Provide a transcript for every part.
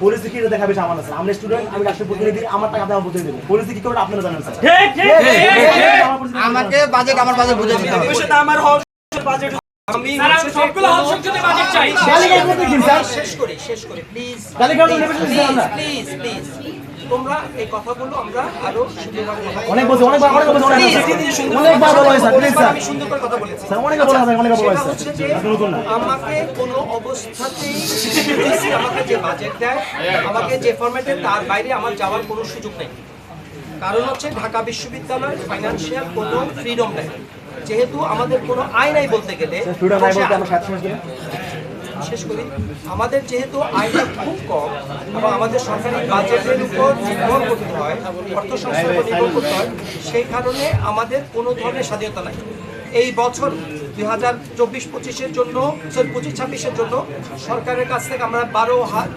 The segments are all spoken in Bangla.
পলিসি কি দেখাবে আমার না আমরা স্টুডেন্ট আমি রাষ্ট্রীয় প্রতিনিধি আমার টাকা দেওয়া প্রতিনিধি দেবো পলিসি কি করবে আপনারা জানেন স্যার আমাকে বাজেট আমার বাজেট বুঝে দিতে হবে সেটা আমার হক বাজেট আমি সবগুলো হল সংসদে বাজেট চাই শেষ করি শেষ করি প্লিজ গালিগালাজ নেবে না প্লিজ প্লিজ তোমরা এই কথাগুলো আমরা আরও সুন্দরভাবে কথা বলব। অনেক বলছে অনেকবার অনেক বলছে অনেকবার বলা প্লিজ স্যার আমি সুন্দর করে কথা বলেছি। স্যার বলা বলা আমাকে কোনো অবস্থাতেই আমাকে যে বাজেট দেয় আমাকে যে ফরম্যাটে তার বাইরে আমার যাওয়ার কোনো সুযোগ নেই। কারণ হচ্ছে ঢাকা বিশ্ববিদ্যালয় ফাইন্যান্সিয়াল কোনো ফ্রিডম নেই। যেহেতু আমাদের কোনো আয় নাই বলতে গেলে শেষ করি আমাদের যেহেতু আয়টা খুব কম এবং আমাদের সরকারি বাজেটের উপর নির্ভর করতে হয়, অর্থ উপর নির্ভর করতে হয়, সেই কারণে আমাদের কোনো ধরনের স্বাধীনতা নাই। এই বছর দুই হাজার চব্বিশ পঁচিশের জন্য, সরি, পঁচিশ ছাব্বিশের জন্য সরকারের কাছ থেকে আমরা বারো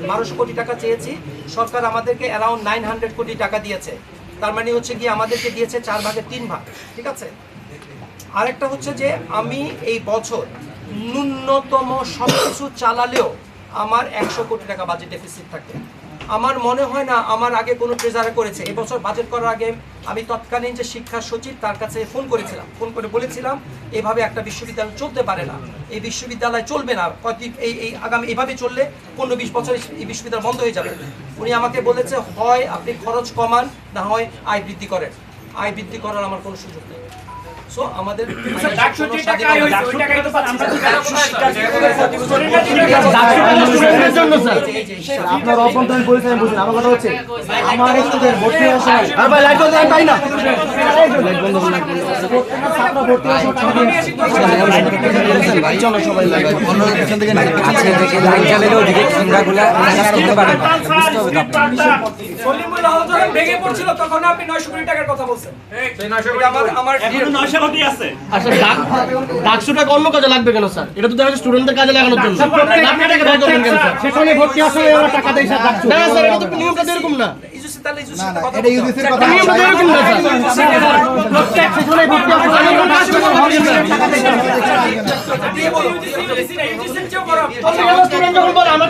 বারোশো কোটি টাকা চেয়েছি। সরকার আমাদেরকে অ্যারাউন্ড নাইন হান্ড্রেড কোটি টাকা দিয়েছে। তার মানে হচ্ছে গিয়ে আমাদেরকে দিয়েছে চার ভাগের তিন ভাগ, ঠিক আছে? আরেকটা হচ্ছে যে আমি এই বছর ন্যূনতম সব কিছু চালালেও আমার একশো কোটি টাকা বাজেট ডেফিসিট থাকে। আমার মনে হয় না আমার আগে কোনো ট্রেজারে করেছে। এবছর বাজেট করার আগে আমি তৎকালীন যে শিক্ষা সচিব তার কাছে ফোন করেছিলাম। ফোন করে বলেছিলাম, এভাবে একটা বিশ্ববিদ্যালয় চলতে পারে না। এই বিশ্ববিদ্যালয় চলবে না। কয়েক এই এই আগামী, এভাবে চললে পনেরো বিশ বছর এই বিশ্ববিদ্যালয় বন্ধ হয়ে যাবে। উনি আমাকে বলেছে, হয়, আপনি খরচ কমান, না হয় আয় বৃদ্ধি করেন। আয় বৃদ্ধি করার আমার কোনো সুযোগ নেই। সো আমাদের ডাকসুর যে টাকা আয় হয়েছে, ওই টাকাই তো পাচ্ছি না। স্টুডেন্টের জন্য স্যার আপনার অভ্যন্তরীণ পরিচয় আমি বুঝি না। আমার কথা হচ্ছে আমার স্টুডেন্ট ভর্তি হওয়ার সময় আর ভাই লাইট বন্ধ পাই না লাইট বন্ধ করুন প্রত্যেকটা ছাত্র ভর্তি হওয়ার সময় ভাই চলো সবাই লাগে অন্য পিছন থেকে আজকে থেকে লাইন চালালেও ওদিকে সিংহাগুলা করতে পারে না বুঝতে হবে তো আপনার। সলিমুল্লাহ যখন ভেঙে পড়ছিল তখন আপনি নয়শো কোটি টাকার কথা বলছেন এটা আমার আমার আচ্ছা ডাক- ডাকসুটাকে অন্য কাজে লাগবে কেন স্যার এটা তো দেখা যাচ্ছে স্টুডেন্টদের কাজে লাগানোর জন্য আপনি এটাকে ব্যয় করবেন কেন স্যার সেখানে ভর্তি আসলে আমরা টাকা দেই স্যার। ডাকসু না স্যার। এটা তো নিয়মটা এরকম না আমরা